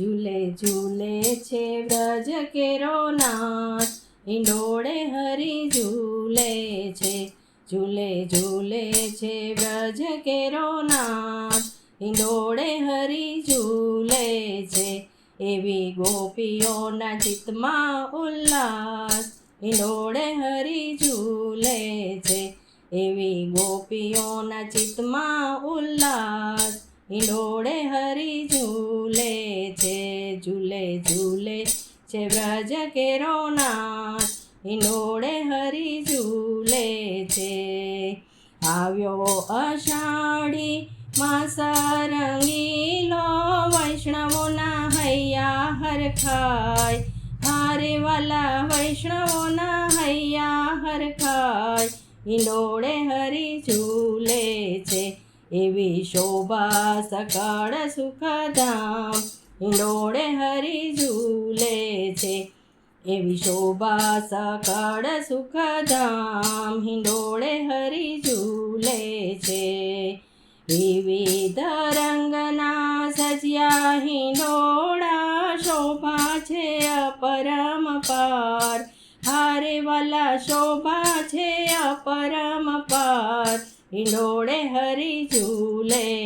ઝૂલે ઝૂલે છે વ્રજ કેરો નાથ હિંડોળે હરી ઝૂલે છે, ઝૂલે ઝૂલે છે વ્રજ કેરો નાથ હિંડોળે હરી ઝૂલે છે, એવી ગોપીઓના ચિત્તમાં ઉલ્લાસ. હિંડોળે હરી ઝૂલે છે, એવી ગોપીઓના ચિત્તમાં ઉલ્લાસ. હિંડોળે હરી ઝૂલે ઝૂલે છે केरो नाथ હિંડોળે હરી ઝૂલે છે આવ્યો અષાઢી માસ રંગીલો વૈષ્ણવોના હૈયા હરખાય હારે વાલા વૈષ્ણવોના હૈયા હરખાય હિંડોળે હરી ઝૂલે છે એવી શોભા સકાળ સુખધામ હિંડોળે હરી ઝૂલે છે. એવી શોભા સકળ સુખધામ હિંડોળે હરી ઝૂલે છે. વિવિધ રંગના સજ્યા હિંડોળા શોભા છે અપરમ પાર. હારે વાલા શોભા છે અપરમ પાર. હિંડોળે હરી ઝૂલે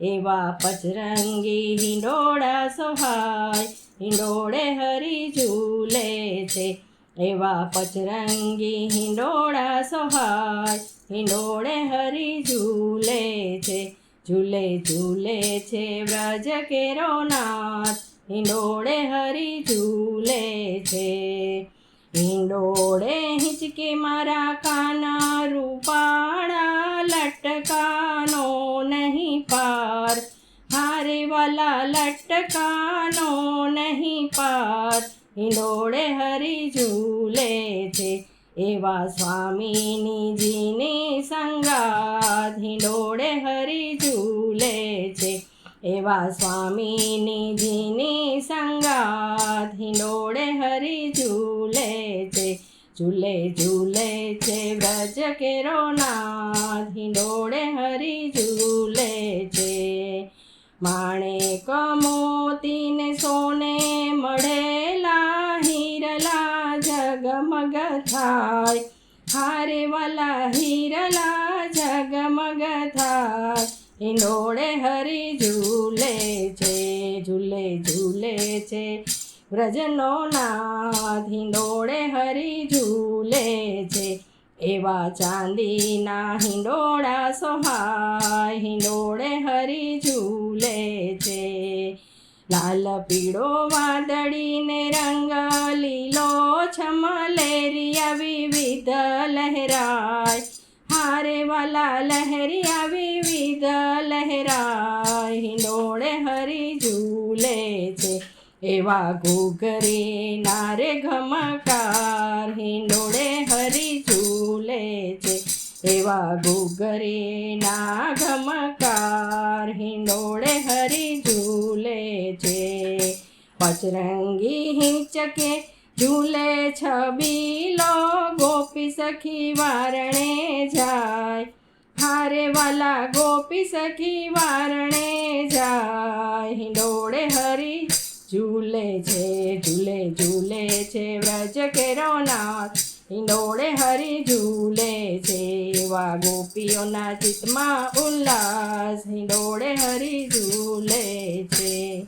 એવા પચરંગી હિંડોળા સોહાય, હિંડોળે હરી ઝૂલે છે. એવા પચરંગી હિંડોળા સોહાય, હિંડોળે હરી ઝૂલે છે. ઝૂલે ઝૂલે છે વ્રજ કેરો નાથ, હિંડોળે હરી ઝૂલે છે. હિંડોળે હિંચકે મારા કાના રૂપાળા વાલા નહીં પાર. હિંડોળે હરી ઝૂલે છે એવા સ્વામીની જીની સંગાત હિંડોળે હરી ઝૂલે છે એવા સ્વામીની જીની સંગાત હિંડોળે હરી ઝૂલે છે, ઝૂલે ઝૂલે છે વ્રજ કેરો નાથ હિંડોળે હરી ઝૂલે માણેક કમોતીન સોને મળેલા હીરલા જગમગ થાય. હારે વાલા હીરલા જગમગ થાય. હિંડોળે હરી ઝૂલે છે, ઝૂલે ઝૂલે છે. વ્રજનો નાથ હિંડોળે હરી ઝૂલે છે. એવા ચાંદીના હિંડોળા સોહાય, હિંડોળે હરી ઝૂલે છે. લાલ પીળો વાદળીને રંગ લીલો છમલેરિયા વિવિધ લહેરાય. હારે વાલા લહેરિયા વિવિધ લહેરાય. હિંડોળે હરી ઝૂલે છે. એવા ઘૂઘરે નારે ઘમકાર. હિંડોળે હરી ઝૂલે છે. એવા ઘૂઘરે ના ઘમકાર હિંડોળે હરી ઝૂલે છે. પચરંગી હિંચકે ઝૂલે છબીલો, ગોપી સખી વારણે જાય. હારે વાલા ગોપી સખી વારણે જાય. હિંડોળે હરી ઝૂલે છે, ઝૂલે ઝૂલે છે વ્રજ કેરો નાથ હિંડોળે હરી ઝૂલે છે. એવા ગોપીઓના ચિત્તમાં ઉલ્લાસ. હિંડોળે હરી ઝૂલે છે.